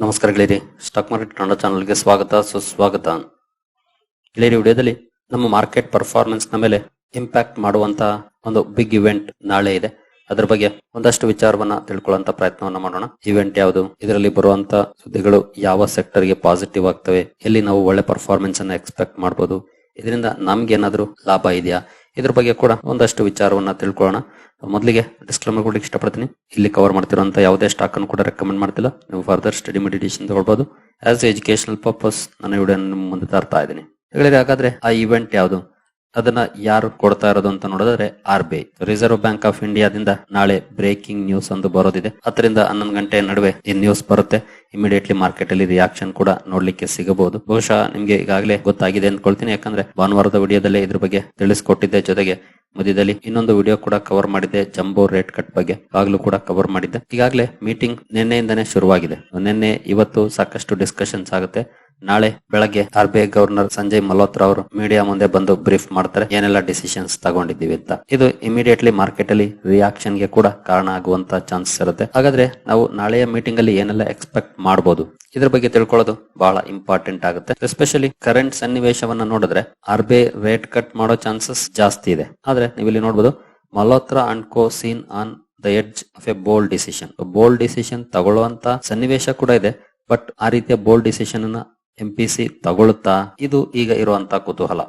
ನಮಸ್ಕಾರ ಗೆಳೆಯರಿ stock market Kannada ಚಾನಲ್ಗೆ ಸ್ವಾಗತ, ಸುಸ್ವಾಗತ. ಗೆಳೆಯರಿ, ವಿಡಿಯೋದಲ್ಲಿ ನಮ್ಮ ಮಾರ್ಕೆಟ್ ಪರ್ಫಾರ್ಮೆನ್ಸ್ನ ಮೇಲೆ ಇಂಪ್ಯಾಕ್ಟ್ ಮಾಡುವಂತ ಒಂದು ಬಿಗ್ ಇವೆಂಟ್ ನಾಳೆ ಇದೆ. ಅದರ ಬಗ್ಗೆ ಒಂದಷ್ಟು ವಿಚಾರವನ್ನ ತಿಳ್ಕೊಳ್ಳುವಂತ ಪ್ರಯತ್ನವನ್ನ ಮಾಡೋಣ. ಇವೆಂಟ್ ಯಾವುದು, ಇದರಲ್ಲಿ ಬರುವಂತ ಸುದ್ದಿಗಳು ಯಾವ ಸೆಕ್ಟರ್ಗೆ ಪಾಸಿಟಿವ್ ಆಗ್ತವೆ, ಎಲ್ಲಿ ನಾವು ಒಳ್ಳೆ ಪರ್ಫಾರ್ಮೆನ್ಸ್ ಅನ್ನ ಎಕ್ಸ್ಪೆಕ್ಟ್ ಮಾಡಬಹುದು ಇದರಿಂದ ನಮ್ಗೆ ಏನಾದರೂ ಲಾಭ ಇದೆಯಾ ಇದ್ರ ಬಗ್ಗೆ ಕೂಡ ಒಂದಷ್ಟು ವಿಚಾರವನ್ನ ತಿಳ್ಕೊಳ್ಳೋಣ. ಮೊದಲಿಗೆ ಡಿಸ್ಕ್ಲೇಮರ್ ಕೊಡ್ಲಿಕ್ಕೆ ಇಷ್ಟಪಡ್ತೀನಿ. ಇಲ್ಲಿ ಕವರ್ ಮಾಡ್ತಿರುವಂತ ಯಾವುದೇ ಸ್ಟಾಕ್ ಅನ್ನು ಕೂಡ ರೆಕಮೆಂಡ್ ಮಾಡ್ತಿಲ್ಲ. ನೀವು ಫರ್ದರ್ ಸ್ಟಡಿ ಮೆಡಿಟೇಷನ್ ತಗೊಳ್ಬಹುದು ಆಸ್ ಎಜುಕೇಶನಲ್ ಪರ್ಪಸ್ ನಾನು ವಿಡಿಯೋ ಮುಂದೆ ತರ್ತಾ ಇದ್ದೀನಿ. ಹೇಳಿದ್ರೆ ಹಾಗಾದ್ರೆ ಆ ಇವೆಂಟ್ ಯಾವುದು? ಅದನ್ನ ಯಾರು ಕೊಡ್ತಾ ಇರೋದು ಅಂತ ನೋಡಿದ್ರೆ R B I reserve bank of ಇಂಡಿಯಾದಿಂದ ನಾಳೆ ಬ್ರೇಕಿಂಗ್ ನ್ಯೂಸ್ ಒಂದು ಬರೋದಿದೆ. ಹತ್ತರಿಂದ ಹನ್ನೊಂದು ಗಂಟೆ ನಡುವೆ ಈ ನ್ಯೂಸ್ ಬರುತ್ತೆ. ಇಮಿಡಿಯೇಟ್ಲಿ ಮಾರ್ಕೆಟ್ ಅಲ್ಲಿ ರಿಯಾಕ್ಷನ್ ಕೂಡ ನೋಡ್ಲಿಕ್ಕೆ ಸಿಗಬಹುದು. ಬಹುಶಃ ನಿಮ್ಗೆ ಈಗಾಗಲೇ ಗೊತ್ತಾಗಿದೆ ಅನ್ಕೊಳ್ತೀನಿ ಯಾಕಂದ್ರೆ ಭಾನುವಾರದ ವಿಡಿಯೋದಲ್ಲೇ ಇದ್ರ ಬಗ್ಗೆ ತಿಳಿಸ್ಕೊಟ್ಟಿದ್ದೆ ಜೊತೆಗೆ ಮಧ್ಯದಲ್ಲಿ ಇನ್ನೊಂದು ವಿಡಿಯೋ ಕೂಡ ಕವರ್ ಮಾಡಿದ್ದೆ ಜಂಬೋ ರೇಟ್ ಕಟ್ ಬಗ್ಗೆ ಆಗ್ಲೂ ಕೂಡ ಕವರ್ ಮಾಡಿದ್ದೆ. ಈಗಾಗಲೇ ಮೀಟಿಂಗ್ ನಿನ್ನೆಯಿಂದನೇ ಶುರುವಾಗಿದೆ. ನಿನ್ನೆ ಇವತ್ತು ಸಾಕಷ್ಟು ಡಿಸ್ಕಷನ್ಸ್ ಆಗುತ್ತೆ. ನಾಳೆ ಬೆಳಗ್ಗೆ R B governor Sanjay Malhotra ಅವರು ಮೀಡಿಯಾ ಮುಂದೆ ಬಂದು ಬ್ರೀಫ್ ಮಾಡ್ತಾರೆ, ಏನೆಲ್ಲ ಡಿಸಿಷನ್ಸ್ ತಗೊಂಡಿದ್ದೀವಿ ಅಂತ. ಇದು ಇಮಿಡಿಯೇಟ್ಲಿ ಮಾರ್ಕೆಟ್ ಅಲ್ಲಿ ರಿಯಾಕ್ಷನ್ಗೆ ಕೂಡ ಕಾರಣ ಆಗುವಂತ ಚಾನ್ಸಸ್ ಇರುತ್ತೆ. ಹಾಗಾದ್ರೆ ನಾವು ನಾಳೆಯ ಮೀಟಿಂಗ್ ಅಲ್ಲಿ ಏನೆಲ್ಲ ಎಕ್ಸ್ಪೆಕ್ಟ್ ಮಾಡಬಹುದು ಇದ್ರ ಬಗ್ಗೆ ತಿಳ್ಕೊಳ್ಳೋದು ಬಹಳ ಇಂಪಾರ್ಟೆಂಟ್ ಆಗುತ್ತೆ. ಎಸ್ಪೆಷಲಿ ಕರೆಂಟ್ ಸನ್ನಿವೇಶವನ್ನ ನೋಡಿದ್ರೆ R B I rate cut ಮಾಡೋ ಚಾನ್ಸಸ್ ಜಾಸ್ತಿ ಇದೆ. ಆದ್ರೆ ನೀವು ಇಲ್ಲಿ ನೋಡಬಹುದು Malhotra and co seen on the edge of a bold decision. Bold decision ತಗೊಳ್ಳುವಂತ ಸನ್ನಿವೇಶ ಕೂಡ ಇದೆ, ಬಟ್ ಆ ರೀತಿಯ ಬೋಲ್ಡ್ ಡಿಸಿಷನ್ ಅನ್ನ ಎಂ ಪಿ ಸಿ ತಗೊಳುತ್ತಾ ಇದು ಈಗ ಇರುವಂತ ಕುತೂಹಲ.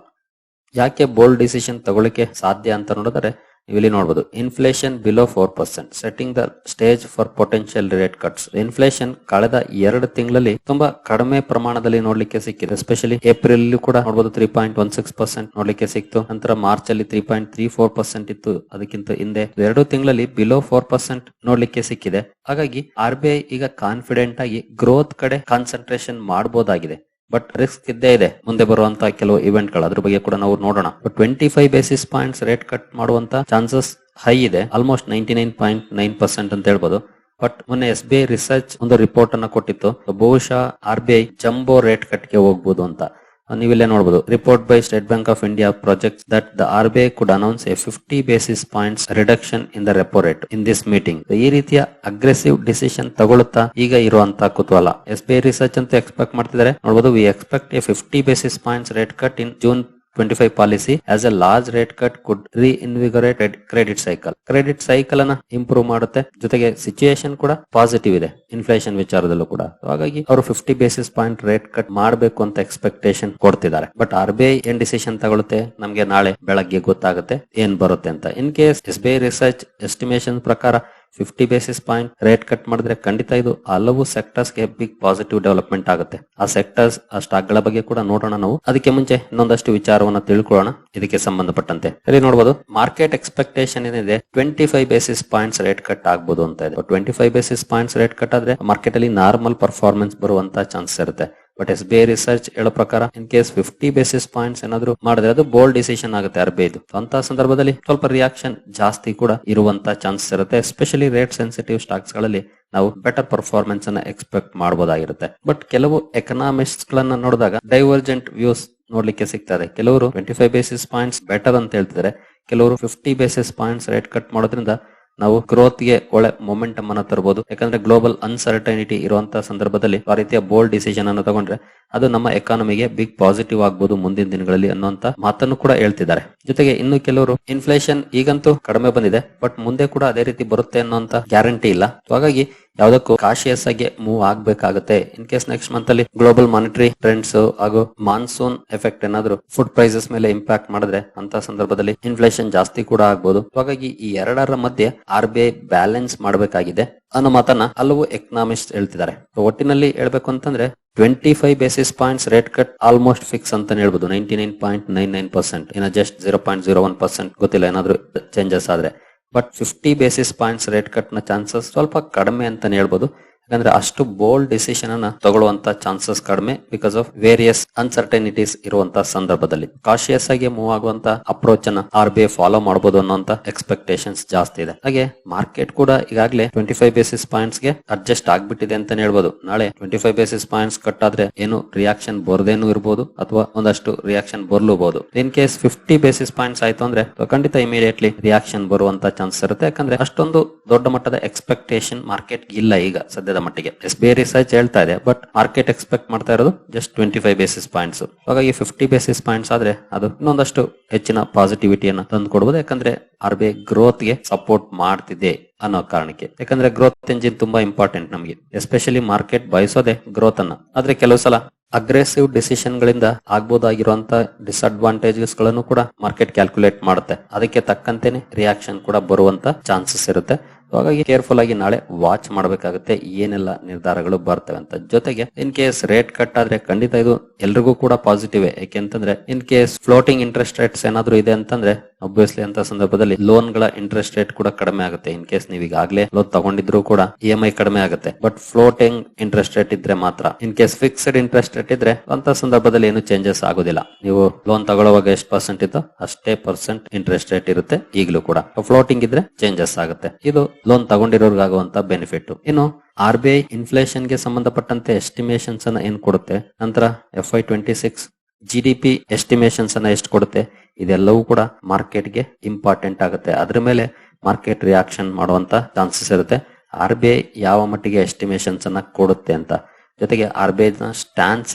ಯಾಕೆ ಬೋಲ್ಡ್ ಡಿಸಿಷನ್ ತಗೊಳ್ಳಿಕ್ಕೆ ಸಾಧ್ಯ ಅಂತ ನೋಡಿದ್ರೆ ಇಲ್ಲಿ ನೋಡಬಹುದು inflation below four percent setting the stage for potential rate cuts inflation ಕಳೆದ ಎರಡು ತಿಂಗಳಲ್ಲಿ ತುಂಬಾ ಕಡಿಮೆ ಪ್ರಮಾಣದಲ್ಲಿ ನೋಡ್ಲಿಕ್ಕೆ ಸಿಕ್ಕಿದೆ. ಎಸ್ಪೆಷಲಿ ಏಪ್ರಿಲ್ ಕೂಡ ನೋಡಬಹುದು three point one six percent ನೋಡ್ಲಿಕ್ಕೆ ಸಿಕ್ತು. ನಂತರ ಮಾರ್ಚ್ ಅಲ್ಲಿ three point three four percent ಇತ್ತು. ಅದಕ್ಕಿಂತ ಹಿಂದೆ ಎರಡು ತಿಂಗಳಲ್ಲಿ ಬಿಲೋ ಫೋರ್ ಪರ್ಸೆಂಟ್ ನೋಡ್ಲಿಕ್ಕೆ ಸಿಕ್ಕಿದೆ. ಹಾಗಾಗಿ ಆರ್ ಬಿ ಐ ಈಗ ಕಾನ್ಫಿಡೆಂಟ್ ಆಗಿ ಗ್ರೋತ್ ಕಡೆ ಕಾನ್ಸಂಟ್ರೇಷನ್ ಮಾಡಬಹುದಾಗಿದೆ ಬಟ್ ರಿಸ್ಕ್ ಇದ್ದೇ ಇದೆ. ಮುಂದೆ ಬರುವಂತ ಕೆಲವು ಇವೆಂಟ್ಗಳು ಅದ್ರ ಬಗ್ಗೆ ಕೂಡ ನಾವು ನೋಡೋಣ. Twenty five basis points rate cut ಮಾಡುವಂತ ಚಾನ್ಸಸ್ ಹೈ ಇದೆ. Almost ninety nine point nine percent ಅಂತ ಹೇಳ್ಬೋದು. ಬಟ್ ಮೊನ್ನೆ ಎಸ್ ಬಿ ಐ ರಿಸರ್ಚ್ ಒಂದು ರಿಪೋರ್ಟ್ ಅನ್ನ ಕೊಟ್ಟಿತ್ತು. ಬಹುಶಃ R B I jumbo rate ಕಟ್ಗೆ ಹೋಗ್ಬೋದು ಅಂತ. ನೀವಿಲ್ಲೇ ನೋಡಬಹುದು report by State Bank of India project that the R B I could announce a fifty basis points reduction in the repo rate in this meeting ಈ ರೀತಿಯ aggressive decision ತಗೊಳ್ಳುತ್ತಾ ಈಗ ಇರುವಂತಹ ಕುತೂಹಲ. ಎಸ್ ಬಿ ಐ ರಿಸರ್ಚ್ ಅಂತ expect ಮಾಡ್ತಿದ್ದಾರೆ. ನೋಡಬಹುದು we expect a fifty basis points rate cut in June 25 policy as a large rate cut could reinvigorate credit cycle credit cycle ಅನ್ನ ಇಂಪ್ರೂವ್ ಮಾಡುತ್ತೆ. ಜೊತೆಗೆ ಸಿಚುಯೇಷನ್ ಕೂಡ ಪಾಸಿಟಿವ್ ಇದೆ. ಇನ್ಫ್ಲೇಷನ್ ವಿಚಾರದಲ್ಲೂ ಕೂಡ. ಹಾಗಾಗಿ ಅವರು fifty basis point rate cut ಮಾಡಬೇಕು ಅಂತ ಎಕ್ಸ್ಪೆಕ್ಟೇಷನ್ ಕೊಡ್ತಿದ್ದಾರೆ. ಬಟ್ ಆರ್ ಬಿ ಐ ಏನ್ ಡಿಸಿಷನ್ ತಗೊಳುತ್ತೆ? ನಮಗೆ ನಾಳೆ ಬೆಳಗ್ಗೆ ಗೊತ್ತಾಗುತ್ತೆ. ಏನ್ ಬರುತ್ತೆ ಅಂತ. In case S B I research estimation ಪ್ರಕಾರ fifty basis point rate cut ಮಾಡಿದ್ರೆ ಖಂಡಿತ ಇದು ಹಲವು ಸೆಕ್ಟರ್ಸ್ಗೆ ಬಿಗ್ ಪಾಸಿಟಿವ್ ಡೆವಲಪ್ಮೆಂಟ್ ಆಗುತ್ತೆ. ಆ ಸೆಕ್ಟರ್ಸ್ ಆ ಸ್ಟಾಕ್ಗಳ ಬಗ್ಗೆ ಕೂಡ ನೋಡೋಣ ನಾವು. ಅದಕ್ಕೆ ಮುಂಚೆ ಇನ್ನೊಂದಷ್ಟು ವಿಚಾರವನ್ನ ತಿಳ್ಕೊಳ್ಳೋಣ. ಇದಕ್ಕೆ ಸಂಬಂಧಪಟ್ಟಂತೆ. ಇಲ್ಲಿ ನೋಡಬಹುದು ಮಾರ್ಕೆಟ್ ಎಕ್ಸ್ಪೆಕ್ಟೇಷನ್ ಏನಿದೆ? Twenty five basis points rate cut ಆಗ್ಬೋದು ಅಂತ ಇದೆ. Twenty five basis points rate cut ಆದ್ರೆ ಮಾರ್ಕೆಟ್ ಅಲ್ಲಿ ನಾರ್ಮಲ್ ಪರ್ಫಾರ್ಮೆನ್ಸ್ ಬರುವಂತ ಚಾನ್ಸ್ ಇರುತ್ತೆ. But S B I research ಹೇಳೋ ಪ್ರಕಾರ in case fifty basis points ಏನಾದ್ರು ಮಾಡಿದ್ರೆ ಅದು ಬೋಲ್ಡ್ ಡಿಸಿಷನ್ ಆಗುತ್ತೆ ಆರ್ ಬಿ ಅಂತ ಸಂದರ್ಭದಲ್ಲಿ ಸ್ವಲ್ಪ ರಿಯಾಕ್ಷನ್ ಜಾಸ್ತಿ ಕೂಡ ಇರುವಂತ ಚಾನ್ಸ್ ಇರುತ್ತೆ. ಎಸ್ಪೆಷಲಿ ರೇಟ್ ಸೆನ್ಸಿಟಿವ್ ಸ್ಟಾಕ್ಸ್ಗಳಲ್ಲಿ ನಾವು ಬೆಟರ್ ಪರ್ಫಾರ್ಮೆನ್ಸ್ ಅನ್ನ ಎಕ್ಸ್ಪೆಕ್ಟ್ ಮಾಡಬಹುದಾಗಿರುತ್ತೆ ಬಟ್ ಕೆಲವು ಎಕನಾಮಿಸ್ಟ್ ಗಳನ್ನ ನೋಡಿದಾಗ ಡೈವರ್ಜೆಂಟ್ ವ್ಯೂಸ್ ನೋಡ್ಲಿಕ್ಕೆ ಸಿಗ್ತದೆ ಕೆಲವರು twenty five basis points better ಅಂತ ಹೇಳ್ತಿದ್ರೆ ಕೆಲವರು fifty basis points rate cut ಮಾಡೋದ್ರಿಂದ ನಾವು ಗ್ರೋತ್ಗೆ ಒಳ್ಳೆ ಮೊಮೆಂಟಮ್ ಅನ್ನ ತರಬಹುದು ಯಾಕಂದ್ರೆ ಗ್ಲೋಬಲ್ ಅನ್ಸರ್ಟನಿಟಿ ಇರುವಂತಹ ಸಂದರ್ಭದಲ್ಲಿ ಆ ರೀತಿಯ ಬೋಲ್ಡ್ ಡಿಸಿಷನ್ ಅನ್ನು ತಗೊಂಡ್ರೆ ಅದು ನಮ್ಮ ಎಕಾನಮಿಗೆ ಬಿಗ್ ಪಾಸಿಟಿವ್ ಆಗಬಹುದು ಮುಂದಿನ ದಿನಗಳಲ್ಲಿ ಅನ್ನುವಂತ ಮಾತನ್ನು ಕೂಡ ಹೇಳ್ತಿದ್ದಾರೆ. ಜೊತೆಗೆ ಇನ್ನು ಕೆಲವರು ಇನ್ಫ್ಲೇಷನ್ ಈಗಂತೂ ಕಡಿಮೆ ಬಂದಿದೆ. ಬಟ್ ಮುಂದೆ ಕೂಡ ಅದೇ ರೀತಿ ಬರುತ್ತೆ ಅನ್ನುವಂತ ಗ್ಯಾರಂಟಿ ಇಲ್ಲ. ಹಾಗಾಗಿ ಯಾವ್ದಕ್ಕೂ ಕಾಶಿಯಸ್ ಆಗಿ ಮೂವ್ ಆಗ್ಬೇಕಾಗುತ್ತೆ. ಇನ್ ಕೇಸ್ ನೆಕ್ಸ್ಟ್ ಮಂತ್ ಅಲ್ಲಿ ಗ್ಲೋಬಲ್ ಮಾನಿಟರಿ ಟ್ರೆಂಡ್ಸ್ ಹಾಗೂ ಮಾನ್ಸೂನ್ ಎಫೆಕ್ಟ್ ಏನಾದ್ರು ಫುಡ್ ಪ್ರೈಸಸ್ ಮೇಲೆ ಇಂಪ್ಯಾಕ್ಟ್ ಮಾಡಿದ್ರೆ ಅಂತ ಸಂದರ್ಭದಲ್ಲಿ ಇನ್ಫ್ಲೇಷನ್ ಜಾಸ್ತಿ ಕೂಡ ಆಗ್ಬಹುದು ಹಾಗಾಗಿ ಈ ಎರಡರ ಮಧ್ಯೆ ಆರ್ ಬಿ ಐ ಬ್ಯಾಲೆನ್ಸ್ ಮಾಡಬೇಕಾಗಿದೆ. ಅನ್ನೋ ಮಾತನ್ನ ಹಲವು ಎಕನಾಮಿಸ್ಟ್ ಹೇಳ್ತಿದ್ದಾರೆ. ಒಟ್ಟಿನಲ್ಲಿ ಹೇಳ್ಬೇಕು ಅಂತಂದ್ರೆ twenty five basis points rate cut almost fix ಅಂತ ಹೇಳ್ಬೋದು. Ninety nine point nine nine percent ಇನ್ನ just zero point zero one percent ಗೊತ್ತಿಲ್ಲ, ಏನಾದ್ರು ಚೇಂಜಸ್ ಆದ್ರೆ. But fifty basis points rate ಕಟ್ನ chances ಸ್ವಲ್ಪ ಕಡಿಮೆ ಅಂತಾನೆ ಹೇಳ್ಬೋದು. ಯಾಕಂದ್ರೆ ಅಷ್ಟು ಬೋಲ್ಡ್ ಡಿಸಿಷನ್ ಅನ್ನ ತಗೊಳ್ಳುವಂತ ಚಾನ್ಸಸ್ ಕಡಿಮೆ ಬಿಕಾಸ್ ಆಫ್ ವೇರಿಯಸ್ ಅನ್ಸರ್ಟನಿಟೀಸ್ ಇರುವಂತ ಸಂದರ್ಭದಲ್ಲಿ. ಕಾಶಿಯಸ್ ಆಗಿ ಮೂವ್ ಆಗುವಂತ ಅಪ್ರೋಚ್ ಅನ್ನ ಆರ್ ಬಿ ಐ ಫಾಲೋ ಮಾಡಬಹುದು ಅನ್ನೋಂತ ಎಕ್ಸ್ಪೆಕ್ಟೇಷನ್ಸ್ ಜಾಸ್ತಿ ಇದೆ. ಹಾಗೆ ಮಾರ್ಕೆಟ್ ಕೂಡ ಈಗಾಗಲೇ ಟ್ವೆಂಟಿ ಫೈವ್ ಬೇಸಿಸ್ ಪಾಯಿಂಟ್ಸ್ಗೆ ಅಡ್ಜಸ್ಟ್ ಆಗ್ಬಿಟ್ಟಿದೆ ಅಂತ ಹೇಳ್ಬೋದು. ನಾಳೆ twenty five basis points cut ಆದ್ರೆ ಏನು ರಿಯಾಕ್ಷನ್ ಬರದೇನು ಇರಬಹುದು ಅಥವಾ ಒಂದಷ್ಟು reaction ಬರ್ಲೂಬಹುದು in case fifty basis points ಆಯ್ತು ಅಂದ್ರೆ ಖಂಡಿತ ಇಮಿಡಿಯೇಟ್ಲಿ ರಿಯಾಕ್ಷನ್ ಬರುವಂತ ಚಾನ್ಸ್ ಇರುತ್ತೆ. ಯಾಕಂದ್ರೆ ಅಷ್ಟೊಂದು ದೊಡ್ಡ ಮಟ್ಟದ ಎಕ್ಸ್ಪೆಕ್ಟೇಷನ್ ಮಾರ್ಕೆಟ್ ಇಲ್ಲ ಈಗ ಸದ್ಯದ ಮಟ್ಟಿಗೆ. ಎಸ್ ಬಿ ರಿಸರ್ಚ್ ಹೇಳ್ತಾ ಇದೆ ಬಟ್ ಮಾರ್ಕೆಟ್ ಎಕ್ಸ್ಪೆಕ್ಟ್ ಮಾಡ್ತಾ ಇರೋದು just twenty five basis points ಹಾಗಾಗಿ ಫಿಫ್ಟಿ ಬೇಸಿಸ್ ಪಾಯಿಂಟ್ಸ್ ಆದ್ರೆ ಅದು ಇನ್ನೊಂದಷ್ಟು ಹೆಚ್ಚಿನ ಪಾಸಿಟಿವಿಟಿಯನ್ನು ತಂದು ಕೊಡಬಹುದು ಯಾಕಂದ್ರೆ ಆರ್ ಬಿ ಐ ಗ್ರೋತ್ಗೆ ಸಪೋರ್ಟ್ ಮಾಡ್ತಿದೆ ಅನ್ನೋ ಕಾರಣಕ್ಕೆ. ಯಾಕಂದ್ರೆ ಗ್ರೋತ್ ಎಂಜಿನ್ ತುಂಬಾ ಇಂಪಾರ್ಟೆಂಟ್ ನಮಗೆ. ಎಸ್ಪೆಷಲಿ ಮಾರ್ಕೆಟ್ ಬಯಸೋದೆ ಗ್ರೋತ್ ಅನ್ನ. ಆದ್ರೆ ಕೆಲವು ಸಲ ಅಗ್ರೆಸಿವ್ ಡಿಸಿಷನ್ ಗಳಿಂದ ಆಗ್ಬೋದಾಗಿರುವಂತ ಡಿಸ್ಅಡ್ವಾಂಟೇಜಸ್ಗಳನ್ನು ಕೂಡ ಮಾರ್ಕೆಟ್ ಕ್ಯಾಲ್ಕುಲೇಟ್ ಮಾಡುತ್ತೆ. ಅದಕ್ಕೆ ತಕ್ಕಂತೆ ರಿಯಾಕ್ಷನ್ ಕೂಡ ಬರುವಂತ ಚಾನ್ಸಸ್ ಇರುತ್ತೆ. ಹಾಗಾಗಿ ಕೇರ್ಫುಲ್ ಆಗಿ ನಾಳೆ ವಾಚ್ ಮಾಡಬೇಕಾಗುತ್ತೆ. ಏನೆಲ್ಲ ನಿರ್ಧಾರಗಳು ಬರ್ತವೆ ಅಂತ. ಜೊತೆಗೆ ಇನ್ ಕೇಸ್ ರೇಟ್ ಕಟ್ ಆದ್ರೆ ಖಂಡಿತ ಇದು ಎಲ್ರಿಗೂ ಕೂಡ ಪಾಸಿಟಿವ್ ಯಾಕೆಂತಂದ್ರೆ in case floating interest rates ಏನಾದ್ರು ಇದೆ ಅಂತಂದ್ರೆ ಒಬ್ವಿಯಸ್ಲಿ ಅಂತ ಸಂದರ್ಭದಲ್ಲಿ ಲೋನ್ಗಳ ಇಂಟ್ರೆಸ್ಟ್ ರೇಟ್ ಕೂಡ ಕಡಿಮೆ ಆಗುತ್ತೆ. ಇನ್ ಕೇಸ್ ನೀವು ಈಗಾಗಲೇ ಲೋನ್ ತಗೊಂಡಿದ್ರು ಕೂಡ ಇಎಂಐ ಐ ಕಡಿಮೆ ಆಗುತ್ತೆ. ಬಟ್ ಫ್ಲೋಟಿಂಗ್ ಇಂಟ್ರೆಸ್ಟ್ ರೇಟ್ ಇದ್ರೆ ಮಾತ್ರ. In case fixed interest rate ಇದ್ರೆ ಅಂತ ಸಂದರ್ಭದಲ್ಲಿ ಏನು ಚೇಂಜಸ್ ಆಗೋದಿಲ್ಲ. ನೀವು ಲೋನ್ ತಗೊಳ್ಳುವಾಗ ಎಷ್ಟು ಪರ್ಸೆಂಟ್ ಇತ್ತು ಅಷ್ಟೇ ಪರ್ಸೆಂಟ್ ಇಂಟ್ರೆಸ್ಟ್ ರೇಟ್ ಇರುತ್ತೆ ಈಗಲೂ ಕೂಡ. ಫ್ಲೋಟಿಂಗ್ ಇದ್ರೆ ಚೇಂಜಸ್ ಆಗುತ್ತೆ. ಇದು ಲೋನ್ ತಗೊಂಡಿರೋರ್ಗಾಗುವಂತ ಬೆನಿಫಿಟ್ ಇನ್ನು ಆರ್ ಬಿ ಐ ಇನ್ಫ್ಲೇಷನ್ಗೆ ಸಂಬಂಧಪಟ್ಟಂತೆ ಎಸ್ಟಿಮೇಷನ್ಸ್ ಅನ್ನ ಏನ್ ಕೊಡುತ್ತೆ? ನಂತರ F Y twenty six G D P estimations ಅನ್ನ ಎಷ್ಟು ಕೊಡುತ್ತೆ? ಇದೆಲ್ಲವೂ ಕೂಡ ಮಾರ್ಕೆಟ್ಗೆ ಇಂಪಾರ್ಟೆಂಟ್ ಆಗುತ್ತೆ. ಅದ್ರ ಮೇಲೆ ಮಾರ್ಕೆಟ್ ರಿಯಾಕ್ಷನ್ ಮಾಡುವಂತ ಚಾನ್ಸಸ್ ಇರುತ್ತೆ. ಆರ್ ಬಿ ಐ ಯಾವ ಮಟ್ಟಿಗೆ ಎಸ್ಟಿಮೇಷನ್ಸ್ ಅನ್ನ ಕೊಡುತ್ತೆ ಅಂತ. ಜೊತೆಗೆ ಆರ್ ಬಿ ಐ ನ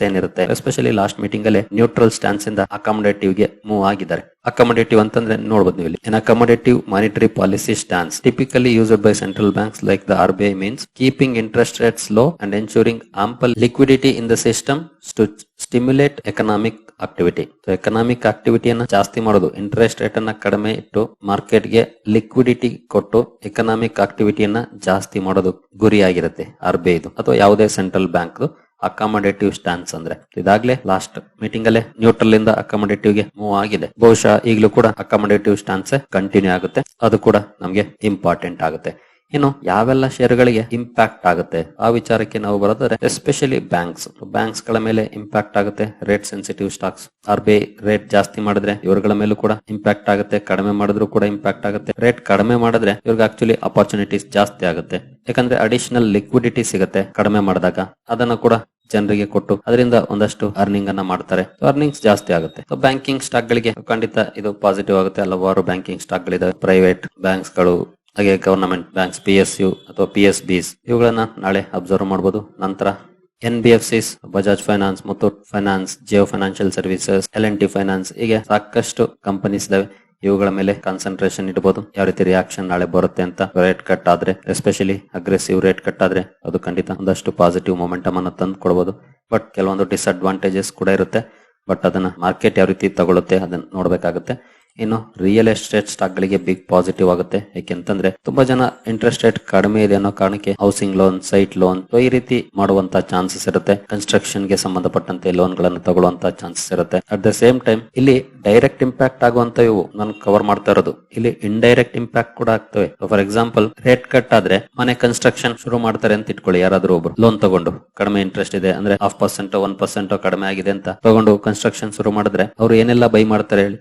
ಏನಿರುತ್ತೆ? ಎಸ್ಪೆಷಲಿ ಲಾಸ್ಟ್ ಮೀಟಿಂಗ್ ಅಲ್ಲಿ ನ್ಯೂಟ್ರಲ್ ಸ್ಟ್ಯಾನ್ಸ್ ಇಂದ ಅಕಾಮಡೇಟಿವ್ಗೆ ಮೂವ್ ಆಗಿದ್ದಾರೆ. ಅಕಾಮಡೇಟಿವ್ ಅಂತಂದ್ರೆ ನೋಡಬಹುದು ನೀವು ಇಲ್ಲಿ in accommodative monetary policy stance typically used by central banks like the R B I means keeping interest rates low and ensuring ample liquidity in the system to stimulate economic activity economic ಆಕ್ಟಿವಿಟಿಯನ್ನ ಜಾಸ್ತಿ ಮಾಡೋದು interest rate ಅನ್ನ ಕಡಿಮೆ ಇಟ್ಟು ಮಾರ್ಕೆಟ್ಗೆ liquidity ಕೊಟ್ಟು economic ಆಕ್ಟಿವಿಟಿಯನ್ನ ಜಾಸ್ತಿ ಮಾಡೋದು ಗುರಿಯಾಗಿರುತ್ತೆ ಆರ್ ಬಿ ಐದು ಅಥವಾ ಯಾವುದೇ ಸೆಂಟ್ರಲ್ ಬ್ಯಾಂಕ್ ಅಕಾಮಡೇಟಿವ್ ಸ್ಟ್ಯಾನ್ಸ್ ಅಂದ್ರೆ. ಇದಾಗ್ಲೇ ಲಾಸ್ಟ್ ಮೀಟಿಂಗ್ ಅಲ್ಲೇ ನ್ಯೂಟ್ರಲ್ ಇಂದ ಅಕಾಮಡೇಟಿವ್ಗೆ ಮೂವ್ ಆಗಿದೆ. ಬಹುಶಃ ಈಗಲೂ ಕೂಡ ಅಕಾಮಡೇಟಿವ್ ಸ್ಟ್ಯಾನ್ಸ್ ಕಂಟಿನ್ಯೂ ಆಗುತ್ತೆ. ಅದು ಕೂಡ ನಮಗೆ ಇಂಪಾರ್ಟೆಂಟ್ ಆಗುತ್ತೆ. ಇನ್ನು ಯಾವೆಲ್ಲ ಷೇರುಗಳಿಗೆ ಇಂಪ್ಯಾಕ್ಟ್ ಆಗುತ್ತೆ? ಆ ವಿಚಾರಕ್ಕೆ ನಾವು ಬರೋದಾದ್ರೆ ಎಸ್ಪೆಷಲಿ ಬ್ಯಾಂಕ್ಸ್ ಬ್ಯಾಂಕ್ಸ್ಗಳ ಮೇಲೆ ಇಂಪ್ಯಾಕ್ಟ್ ಆಗುತ್ತೆ. Rate sensitive stocks R B rate ಜಾಸ್ತಿ ಮಾಡಿದ್ರೆ ಇವರುಗಳ ಮೇಲೂ ಕೂಡ ಇಂಪ್ಯಾಕ್ಟ್ ಆಗುತ್ತೆ. ಕಡಿಮೆ ಮಾಡಿದ್ರು ಕೂಡ ಇಂಪ್ಯಾಕ್ಟ್ ಆಗುತ್ತೆ. ರೇಟ್ ಕಡಿಮೆ ಮಾಡಿದ್ರೆ ಇವ್ರಿಗೆ ಆಕ್ಚುಲಿ ಅಪಾರ್ಚುನಿಟೀಸ್ ಜಾಸ್ತಿ ಆಗುತ್ತೆ. ಯಾಕಂದ್ರೆ ಅಡಿಷನಲ್ ಲಿಕ್ವಿಡಿಟಿ ಸಿಗುತ್ತೆ ಕಡಿಮೆ ಮಾಡಿದಾಗ. ಅದನ್ನ ಕೂಡ ಜನರಿಗೆ ಕೊಟ್ಟು ಅದರಿಂದ ಒಂದಷ್ಟು ಅರ್ನಿಂಗ್ ಅನ್ನ ಮಾಡ್ತಾರೆ. ಅರ್ನಿಂಗ್ಸ್ ಜಾಸ್ತಿ ಆಗುತ್ತೆ. ಬ್ಯಾಂಕಿಂಗ್ ಸ್ಟಾಕ್ ಗಳಿಗೆ ಖಂಡಿತ ಇದು ಪಾಸಿಟಿವ್ ಆಗುತ್ತೆ. ಹಲವಾರು ಬ್ಯಾಂಕಿಂಗ್ ಸ್ಟಾಕ್ ಗಳಿದಾವೆ. ಪ್ರೈವೇಟ್ ಬ್ಯಾಂಕ್ಸ್ಗಳು ಹಾಗೆ government banks P S U ಅಥವಾ ಪಿ ಎಸ್ ಬಿಸ್ ಇವುಗಳನ್ನ ನಾಳೆ ಅಬ್ಸರ್ವ್ ಮಾಡಬಹುದು ನಂತರ N B F Cs Bajaj finance Muthoot finance Jio financial services L N T finance ಹೀಗೆ ಸಾಕಷ್ಟು ಕಂಪನೀಸ್ ಇದಾವೆ. ಇವುಗಳ ಮೇಲೆ ಕಾನ್ಸಂಟ್ರೇಷನ್ ಇಡಬಹುದು ಯಾವ ರೀತಿ ರಿಯಾಕ್ಷನ್ ನಾಳೆ ಬರುತ್ತೆ ಅಂತ ರೇಟ್ ಕಟ್ ಆದ್ರೆ ಎಸ್ಪೆಷಲಿ ಅಗ್ರೆಸಿವ್ ರೇಟ್ ಕಟ್ ಆದ್ರೆ ಅದು ಖಂಡಿತ ಒಂದಷ್ಟು ಪಾಸಿಟಿವ್ ಮೊಮೆಂಟಮ್ ಅನ್ನು ತಂದು ಕೊಡಬಹುದು ಬಟ್ ಕೆಲವೊಂದು ಡಿಸ್ಅಡ್ವಾಂಟೇಜಸ್ ಕೂಡ ಇರುತ್ತೆ. ಬಟ್ ಅದನ್ನ ಮಾರ್ಕೆಟ್ ಯಾವ ರೀತಿ ತಗೊಳುತ್ತೆ ಅದನ್ನ ನೋಡ್ಬೇಕಾಗುತ್ತೆ. ಇನ್ನು ರಿಯಲ್ ಎಸ್ಟೇಟ್ ಸ್ಟಾಕ್ ಗಳಿಗೆ ಬಿಗ್ ಪಾಸಿಟಿವ್ ಆಗುತ್ತೆ. ಯಾಕೆಂತಂದ್ರೆ ತುಂಬಾ ಜನ ಇಂಟ್ರೆಸ್ಟ್ ರೇಟ್ ಕಡಿಮೆ ಇದೆ ಅನ್ನೋ ಕಾರಣಕ್ಕೆ ಹೌಸಿಂಗ್ ಲೋನ್ ಸೈಟ್ ಲೋನ್ ಈ ರೀತಿ ಮಾಡುವಂತ ಚಾನ್ಸಸ್ ಇರುತ್ತೆ. ಕನ್ಸ್ಟ್ರಕ್ಷನ್ಗೆ ಸಂಬಂಧಪಟ್ಟಂತೆ ಲೋನ್ಗಳನ್ನು ತಗೊಳ್ಳುವಂತ ಚಾನ್ಸಸ್ ಇರುತ್ತೆ. ಅಟ್ ದ ಸೇಮ್ ಟೈಮ್ ಇಲ್ಲಿ ಡೈರೆಕ್ಟ್ ಇಂಪ್ಯಾಕ್ಟ್ ಆಗುವಂತ ಇವು ನಾನು ಕವರ್ ಮಾಡ್ತಾ ಇರೋದು. ಇಲ್ಲಿ ಇಂಡೈರೆಕ್ಟ್ ಇಂಪ್ಯಾಕ್ಟ್ ಕೂಡ ಆಗ್ತವೆ. ಫಾರ್ ಎಕ್ಸಾಂಪಲ್ ರೇಟ್ ಕಟ್ ಆದ್ರೆ ಮನೆ ಕನ್ಸ್ಟ್ರಕ್ಷನ್ ಶುರು ಮಾಡ್ತಾರೆ ಅಂತ ಇಟ್ಕೊಳ್ಳಿ. ಯಾರಾದ್ರೂ ಒಬ್ರು ಲೋನ್ ತಗೊಂಡು ಕಡಿಮೆ ಇಂಟ್ರೆಸ್ಟ್ ಇದೆ ಅಂದ್ರೆ ಹಾಫ್ ಪರ್ಸೆಂಟ್ ಒನ್ ಪರ್ಸೆಂಟ್ ಕಡಿಮೆ ಆಗಿದೆ ಅಂತ ತಗೊಂಡು ಕನ್ಸ್ಟ್ರಕ್ಷನ್ ಶುರು ಮಾಡಿದ್ರೆ ಅವ್ರು ಏನೆಲ್ಲ ಬೈ ಮಾಡ್ತಾರೆ ಹೇಳಿ?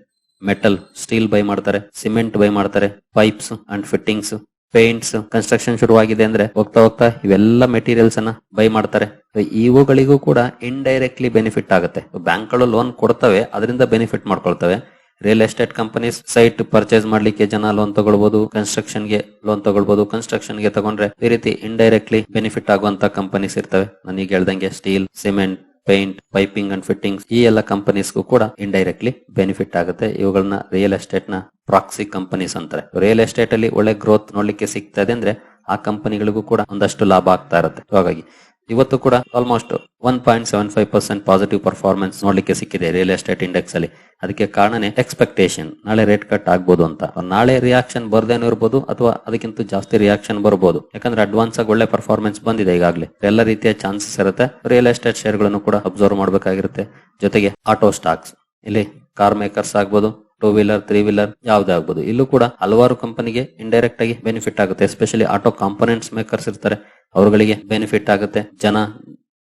ಮೆಟಲ್ ಸ್ಟೀಲ್ ಬೈ ಮಾಡ್ತಾರೆ ಸಿಮೆಂಟ್ ಬೈ ಮಾಡ್ತಾರೆ pipes and fittings paints construction ಶುರುವಾಗಿದೆ ಅಂದ್ರೆ ಹೋಗ್ತಾ ಹೋಗ್ತಾ ಇವೆಲ್ಲ ಮೆಟೀರಿಯಲ್ಸ್ ಅನ್ನ ಬೈ ಮಾಡ್ತಾರೆ. ಇವುಗಳಿಗೂ ಕೂಡ ಇಂಡೈರೆಕ್ಟ್ಲಿ ಬೆನಿಫಿಟ್ ಆಗುತ್ತೆ. ಬ್ಯಾಂಕ್ಗಳು ಲೋನ್ ಕೊಡ್ತವೆ, ಅದರಿಂದ benefit ಮಾಡ್ಕೊಳ್ತವೆ. Real estate companies site purchase ಮಾಡ್ಲಿಕ್ಕೆ ಜನ ಲೋನ್ ತಗೊಳ್ಬಹುದು ಕನ್ಸ್ಟ್ರಕ್ಷನ್ಗೆ ಲೋನ್ ತಗೊಳ್ಬಹುದು ಕನ್ಸ್ಟ್ರಕ್ಷನ್ಗೆ ತಗೊಂಡ್ರೆ ಈ ರೀತಿ ಇಂಡೈರೆಕ್ಟ್ಲಿ ಬೆನಿಫಿಟ್ ಆಗುವಂತ ಕಂಪನೀಸ್ ಇರ್ತವೆ. ನನಗೆ ಹೇಳ್ದಂಗೆ steel cement paint, piping and fittings ಈ ಎಲ್ಲ ಕಂಪನೀಸ್ಗೂ ಕೂಡ ಇಂಡೈರೆಕ್ಟ್ಲಿ ಬೆನಿಫಿಟ್ ಆಗುತ್ತೆ. ಇವುಗಳನ್ನ ರಿಯಲ್ ಎಸ್ಟೇಟ್ನ ಪ್ರಾಕ್ಸಿ ಕಂಪನೀಸ್ ಅಂತಾರೆ. ರಿಯಲ್ ಎಸ್ಟೇಟ್ ಅಲ್ಲಿ ಒಳ್ಳೆ ಗ್ರೋತ್ ನೋಡ್ಲಿಕ್ಕೆ ಸಿಗ್ತದೆ ಅಂದ್ರೆ ಆ ಕಂಪನಿಗಳಿಗೂ ಕೂಡ ಒಂದಷ್ಟು ಲಾಭ ಆಗ್ತಾ ಇರುತ್ತೆ. ಹಾಗಾಗಿ ಇವತ್ತು ಕೂಡ almost one point seven five percent positive performance ನೋಡ್ಲಿಕ್ಕೆ ಸಿಕ್ಕಿದೆ ರಿಯಲ್ ಎಸ್ಟೇಟ್ ಇಂಡೆಕ್ಸ್ ಅಲ್ಲಿ. ಅದಕ್ಕೆ ಕಾರಣನೇ ಎಕ್ಸ್ಪೆಕ್ಟೇಷನ್ ನಾಳೆ ರೇಟ್ ಕಟ್ ಆಗ್ಬೋದು ಅಂತ. ನಾಳೆ ರಿಯಾಕ್ಷನ್ ಬರ್ದೇನೂ ಇರ್ಬೋದು ಅಥವಾ ಅದಕ್ಕಿಂತ ಜಾಸ್ತಿ ರಿಯಾಕ್ಷನ್ ಬರಬಹುದು ಯಾಕಂದ್ರೆ ಅಡ್ವಾನ್ಸ್ ಆಗಿ ಒಳ್ಳೆ ಪರ್ಫಾರ್ಮೆನ್ಸ್ ಬಂದಿದೆ ಈಗಾಗಲೇ. ಎಲ್ಲ ರೀತಿಯ ಚಾನ್ಸಸ್ ಇರುತ್ತೆ. ರಿಯಲ್ ಎಸ್ಟೇಟ್ ಶೇರ್ಗಳನ್ನು ಕೂಡ ಅಬ್ಸರ್ವ್ ಮಾಡಬೇಕಾಗಿರುತ್ತೆ. ಜೊತೆಗೆ ಆಟೋ ಸ್ಟಾಕ್ಸ್ ಇಲ್ಲಿ ಕಾರ್ ಮೇಕರ್ಸ್ ಆಗ್ಬೋದು ಟೂ ವೀಲರ್ ತ್ರೀ ವೀಲರ್ ಯಾವ್ದೇ ಆಗ್ಬೋದು. ಇಲ್ಲೂ ಕೂಡ ಹಲವಾರು ಕಂಪನಿಗೆ ಇಂಡೈರೆಕ್ಟ್ ಆಗಿ ಬೆನಿಫಿಟ್ ಆಗುತ್ತೆ. ಎಸ್ಪೆಷಲಿ ಆಟೋ ಕಾಂಪೋನೆಂಟ್ಸ್ ಮೇಕರ್ಸ್ ಇರ್ತಾರೆ. ಅವರುಗಳಿಗೆ ಬೆನಿಫಿಟ್ ಆಗುತ್ತೆ. ಜನ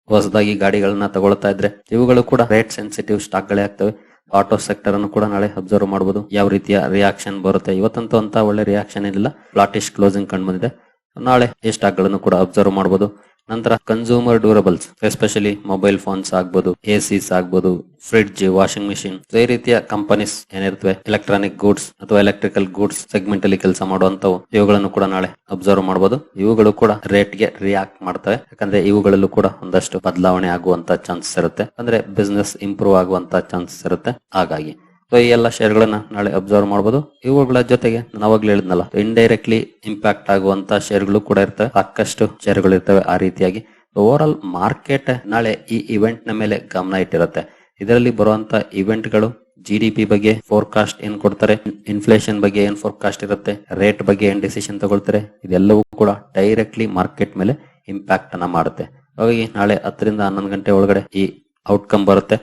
ಹೊಸದಾಗಿ ಗಾಡಿಗಳನ್ನ ತಗೊಳ್ತಾ ಇದ್ರೆ ಇವುಗಳು ಕೂಡ ರೇಟ್ ಸೆನ್ಸಿಟಿವ್ ಸ್ಟಾಕ್ ಗಳೇ ಆಗ್ತವೆ. ಆಟೋ ಸೆಕ್ಟರ್ ಅನ್ನು ಕೂಡ ನಾಳೆ ಅಬ್ಸರ್ವ್ ಮಾಡಬಹುದು ಯಾವ ರೀತಿಯ ರಿಯಾಕ್ಷನ್ ಬರುತ್ತೆ. ಇವತ್ತಂತೂ ಅಂತ ಒಳ್ಳೆ ರಿಯಾಕ್ಷನ್ ಇಲ್ಲ ಫ್ಲಾಟಿಶ್ ಕ್ಲೋಸಿಂಗ್ ಕಂಡು ಬಂದಿದೆ. ನಾಳೆ ಈ ಸ್ಟಾಕ್ಗಳನ್ನು ಕೂಡ ಅಬ್ಸರ್ವ್ ಮಾಡಬಹುದು ನಂತರ consumer durables especially mobile phones ಆಗ್ಬೋದು ಎಸಿಸ್ ಆಗ್ಬೋದು ಫ್ರಿಡ್ಜ್ ವಾಷಿಂಗ್ ಮಿಷಿನ್ ಈ ರೀತಿಯ ಕಂಪನೀಸ್ ಏನಿರ್ತವೆ ಎಲೆಕ್ಟ್ರಾನಿಕ್ ಗೂಡ್ಸ್ ಅಥವಾ ಎಲೆಕ್ಟ್ರಿಕಲ್ ಗೂಡ್ಸ್ ಸೆಗ್ಮೆಂಟ್ ಅಲ್ಲಿ ಕೆಲಸ ಮಾಡುವಂತವು ಇವುಗಳನ್ನು ಕೂಡ ನಾಳೆ ಅಬ್ಸರ್ವ್ ಮಾಡಬಹುದು ಇವುಗಳು ಕೂಡ ರೇಟ್ಗೆ ರಿಯಾಕ್ಟ್ ಮಾಡ್ತವೆ. ಯಾಕಂದ್ರೆ ಇವುಗಳಲ್ಲೂ ಕೂಡ ಒಂದಷ್ಟು ಬದಲಾವಣೆ ಆಗುವಂತ ಚಾನ್ಸಸ್ ಇರುತ್ತೆ. ಅಂದ್ರೆ ಬಿಸ್ನೆಸ್ ಇಂಪ್ರೂವ್ ಆಗುವಂತ ಚಾನ್ಸಸ್ ಇರುತ್ತೆ. ಹಾಗಾಗಿ ಸೊ ಈ ಎಲ್ಲ ಶೇರ್ ಗಳನ್ನ ನಾಳೆ ಅಬ್ಸರ್ವ್ ಮಾಡಬಹುದು ಇವುಗಳ ಜೊತೆಗೆ ನಾನು ಅವಾಗ್ಲೂ ಹೇಳಿದ್ನಲ್ಲ ಇಂಡೈರೆಕ್ಟ್ಲಿ ಇಂಪ್ಯಾಕ್ಟ್ ಆಗುವಂತ ಶೇರ್ಗಳು ಕೂಡ ಇರ್ತವೆ. ಸಾಕಷ್ಟು ಶೇರ್ಗಳು ಇರ್ತವೆ ಆ ರೀತಿಯಾಗಿ. ಓವರ್ ಆಲ್ ಮಾರ್ಕೆಟ್ ನಾಳೆ ಈ ಇವೆಂಟ್ನ ಮೇಲೆ ಗಮನ ಇಟ್ಟಿರುತ್ತೆ. ಇದರಲ್ಲಿ ಬರುವಂತ ಇವೆಂಟ್ಗಳು ಜಿ ಡಿ ಪಿ ಬಗ್ಗೆ ಫೋರ್ಕಾಸ್ಟ್ ಏನ್ ಕೊಡ್ತಾರೆ ಇನ್ಫ್ಲೇಷನ್ ಬಗ್ಗೆ ಏನ್ ಫೋರ್ಕಾಸ್ಟ್ ಇರುತ್ತೆ ರೇಟ್ ಬಗ್ಗೆ ಏನ್ ಡಿಸಿಷನ್ ತಗೊಳ್ತಾರೆ, ಇದೆಲ್ಲವೂ ಕೂಡ ಡೈರೆಕ್ಟ್ಲಿ ಮಾರ್ಕೆಟ್ ಮೇಲೆ ಇಂಪ್ಯಾಕ್ಟ್ ಅನ್ನ ಮಾಡುತ್ತೆ. ಹಾಗಾಗಿ ನಾಳೆ ಹತ್ತರಿಂದ ಹನ್ನೊಂದು ಗಂಟೆ ಒಳಗಡೆ ಈ ಔಟ್ಕಮ್ ಬರುತ್ತೆ.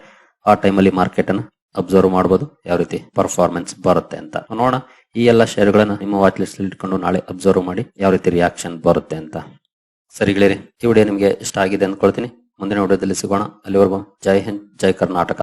ಆ ಟೈಮಲ್ಲಿ ಮಾರ್ಕೆಟ್ ಅನ್ನ ಅಬ್ಸರ್ವ್ ಮಾಡಬಹುದು ಯಾವ ರೀತಿ ಪರ್ಫಾರ್ಮೆನ್ಸ್ ಬರುತ್ತೆ ಅಂತ. ನೋಡೋಣ, ಈ ಎಲ್ಲ ಶೇರ್ಗಳನ್ನ ನಿಮ್ಮ ವಾಚ್ ಲಿಸ್ಟ್ ಇಟ್ಕೊಂಡು ನಾಳೆ ಅಬ್ಸರ್ವ್ ಮಾಡಿ ಯಾವ ರೀತಿ ರಿಯಾಕ್ಷನ್ ಬರುತ್ತೆ ಅಂತ. ಸರಿ ಗೆಳೆಯರಿ, ಈ ವಿಡಿಯೋ ನಿಮಗೆ ಇಷ್ಟ ಆಗಿದೆ ಅಂದ್ಕೊಳ್ತೀನಿ ಮುಂದಿನ ವಿಡಿಯೋದಲ್ಲಿ ಸಿಗೋಣ. ಅಲ್ಲಿವರೆಗೂ ಜೈ ಹಿಂದ್, ಜೈ ಕರ್ನಾಟಕ.